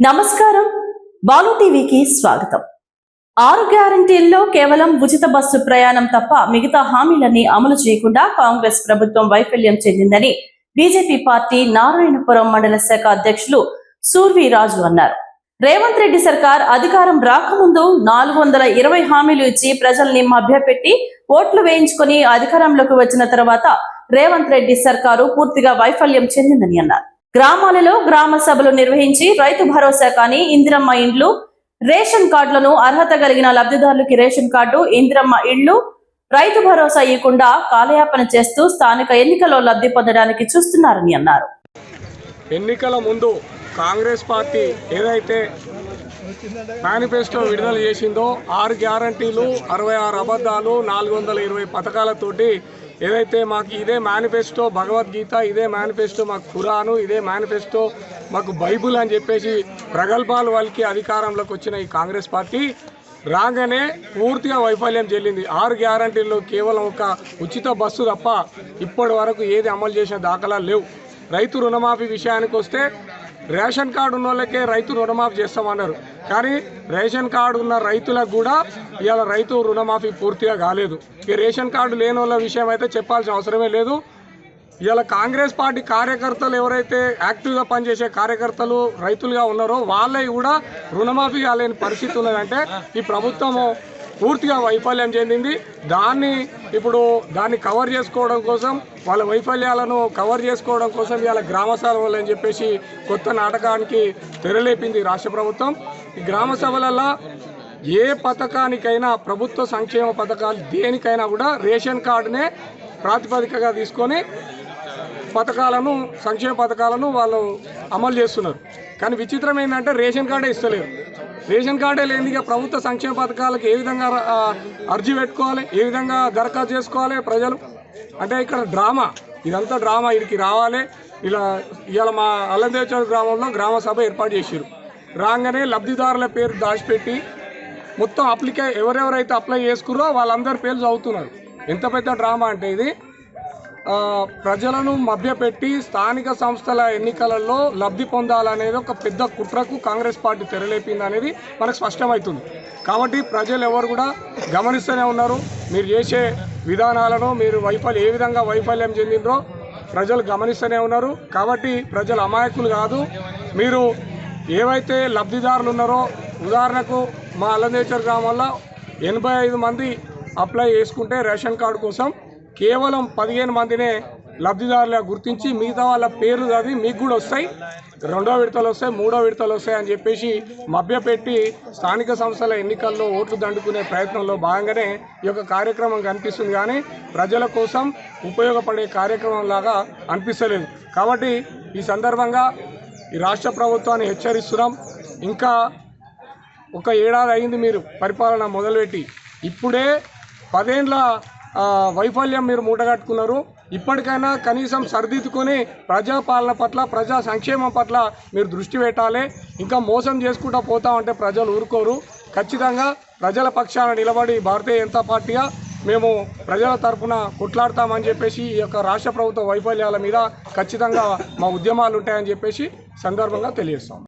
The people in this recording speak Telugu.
నమస్కారం. బాలు టీవీకి స్వాగతం. ఆరు గ్యారంటీల్లో కేవలం ఉచిత బస్సు ప్రయాణం తప్ప మిగతా హామీలన్నీ అమలు చేయకుండా కాంగ్రెస్ ప్రభుత్వం వైఫల్యం చెందిందని బీజేపీ పార్టీ నారాయణపురం మండల శాఖ అధ్యక్షులు సూర్వీరాజు అన్నారు. రేవంత్ రెడ్డి సర్కార్ అధికారం రాకముందు నాలుగు వందల ఇరవై హామీలు ఇచ్చి ప్రజల్ని మభ్యపెట్టి ఓట్లు వేయించుకుని అధికారంలోకి వచ్చిన తర్వాత రేవంత్ రెడ్డి సర్కారు పూర్తిగా వైఫల్యం చెందిందని అన్నారు. గ్రామాలలో గ్రామ సభలు నిర్వహించి రైతు భరోసా కానీ ఇందిరమ్మ ఇండ్లు రేషన్ కార్డులను అర్హత కలిగిన లబ్ధిదారులకి రేషన్ కార్డు ఇందిరమ్మ ఇళ్ళు రైతు భరోసా ఇవ్వకుండా కాలయాపన చేస్తూ స్థానిక ఎన్నికల్లో లబ్ధి పొందడానికి చూస్తున్నారని అన్నారు. ఎన్నికల ముందు కాంగ్రెస్ పార్టీ ఏదైతే మేనిఫెస్టో విడుదల చేసిందో ఆరు గ్యారంటీలు అరవై ఆరు అబద్ధాలు నాలుగు వందల ఇరవై పథకాలతోటి ఏదైతే మాకు ఇదే మేనిఫెస్టో భగవద్గీత ఇదే మేనిఫెస్టో మాకు ఖురాను ఇదే మేనిఫెస్టో మాకు బైబుల్ అని చెప్పేసి ప్రగల్భాలు వాళ్ళకి అధికారంలోకి వచ్చిన ఈ కాంగ్రెస్ పార్టీ రాగానే పూర్తిగా వైఫల్యం చెల్లింది. ఆరు గ్యారంటీల్లో కేవలం ఒక ఉచిత బస్సు తప్ప ఇప్పటి వరకు ఏది అమలు చేసిన దాఖలా లేవు. రైతు రుణమాఫీ విషయానికి వస్తే రేషన్ కార్డు ఉన్న వాళ్ళకే రైతు రుణమాఫీ చేస్తామన్నారు. కానీ రేషన్ కార్డు ఉన్న రైతులకు కూడా ఇవాళ రైతు రుణమాఫీ పూర్తిగా కాలేదు. ఈ రేషన్ కార్డు లేని వాళ్ళ విషయం అయితే చెప్పాల్సిన అవసరమే లేదు. ఇవాళ కాంగ్రెస్ పార్టీ కార్యకర్తలు ఎవరైతే యాక్టివ్గా పనిచేసే కార్యకర్తలు రైతులుగా ఉన్నారో వాళ్ళవి కూడా రుణమాఫీ కాలేని పరిస్థితి ఉన్నదంటే ఈ ప్రభుత్వము పూర్తిగా వైఫల్యం చెందింది. దాన్ని ఇప్పుడు దాన్ని కవర్ చేసుకోవడం కోసం వాళ్ళ వైఫల్యాలను కవర్ చేసుకోవడం కోసం ఇవాళ గ్రామ సభలు అని చెప్పేసి కొత్త నాటకానికి తెరలేపింది రాష్ట్ర ప్రభుత్వం. ఈ గ్రామ ఏ పథకానికైనా ప్రభుత్వ సంక్షేమ పథకాలు దేనికైనా కూడా రేషన్ కార్డునే ప్రాతిపదికగా తీసుకొని పథకాలను సంక్షేమ పథకాలను వాళ్ళు అమలు చేస్తున్నారు. కానీ విచిత్రం ఏంటంటే రేషన్ కార్డే ఇస్తలేరు రేషన్ కార్డే లేని ప్రభుత్వ సంక్షేమ పథకాలకు ఏ విధంగా అర్జీ పెట్టుకోవాలి ఏ విధంగా దరఖాస్తు చేసుకోవాలి ప్రజలు? అంటే ఇక్కడ డ్రామా ఇదంతా డ్రామా ఇడికి రావాలి. ఇలా ఇవాళ మా అల్లందేశ్వర గ్రామంలో గ్రామ సభ ఏర్పాటు చేశారు రాగానే లబ్ధిదారుల పేరు దాచిపెట్టి మొత్తం అప్లికే ఎవరెవరైతే అప్లై చేసుకున్నారో వాళ్ళందరి పేర్లు చదువుతున్నారు. ఎంత పెద్ద డ్రామా అంటే ఇది? ప్రజలను మభ్యపెట్టి స్థానిక సంస్థల ఎన్నికలలో లబ్ధి పొందాలనేది ఒక పెద్ద కుట్రకు కాంగ్రెస్ పార్టీ తెరలేపింది అనేది మనకు స్పష్టమవుతుంది. కాబట్టి ప్రజలు ఎవరు కూడా గమనిస్తూనే ఉన్నారు. మీరు చేసే విధానాలను మీరు వైఫల్యం ఏ విధంగా వైఫల్యం చెందినరో ప్రజలు గమనిస్తూనే ఉన్నారు. కాబట్టి ప్రజలు అమాయకులు కాదు. మీరు ఏవైతే లబ్ధిదారులు ఉన్నారో ఉదాహరణకు మా అల్లందేశ్వర గ్రామంలో ఎనభై ఐదు మంది అప్లై చేసుకుంటే రేషన్ కార్డు కోసం కేవలం పదిహేను మందినే లబ్ధిదారులుగా గుర్తించి మిగతా వాళ్ళ పేర్లు చదివి మీకు కూడా వస్తాయి. రెండో విడతలు వస్తాయి మూడో విడతలు వస్తాయి అని చెప్పేసి మభ్యపెట్టి స్థానిక సంస్థల ఎన్నికల్లో ఓట్లు దండుకునే ప్రయత్నంలో భాగంగానే ఈ యొక్క కార్యక్రమం కనిపిస్తుంది. కానీ ప్రజల కోసం ఉపయోగపడే కార్యక్రమం లాగా అనిపిస్తలేదు. కాబట్టి ఈ సందర్భంగా ఈ రాష్ట్ర ప్రభుత్వాన్ని హెచ్చరిస్తున్నాం. ఇంకా ఒక ఏడాది అయింది మీరు పరిపాలన మొదలుపెట్టి. ఇప్పుడే పదేండ్ల వైఫల్యం మీరు మూటగట్టుకున్నారు. ఇప్పటికైనా కనీసం సరిదిద్దుకొని ప్రజాపాలన పట్ల ప్రజా సంక్షేమం పట్ల మీరు దృష్టి పెట్టాలి. ఇంకా మోసం చేసుకుంటూ పోతామంటే ప్రజలు ఊరుకోరు. ఖచ్చితంగా ప్రజల పక్షాన నిలబడి భారతీయ జనతా పార్టీగా మేము ప్రజల తరఫున కొట్లాడతామని చెప్పేసి ఈ యొక్క రాష్ట్ర ప్రభుత్వ వైఫల్యాల మీద ఖచ్చితంగా మా ఉద్యమాలు ఉంటాయని చెప్పేసి సందర్భంగా తెలియజేస్తాం.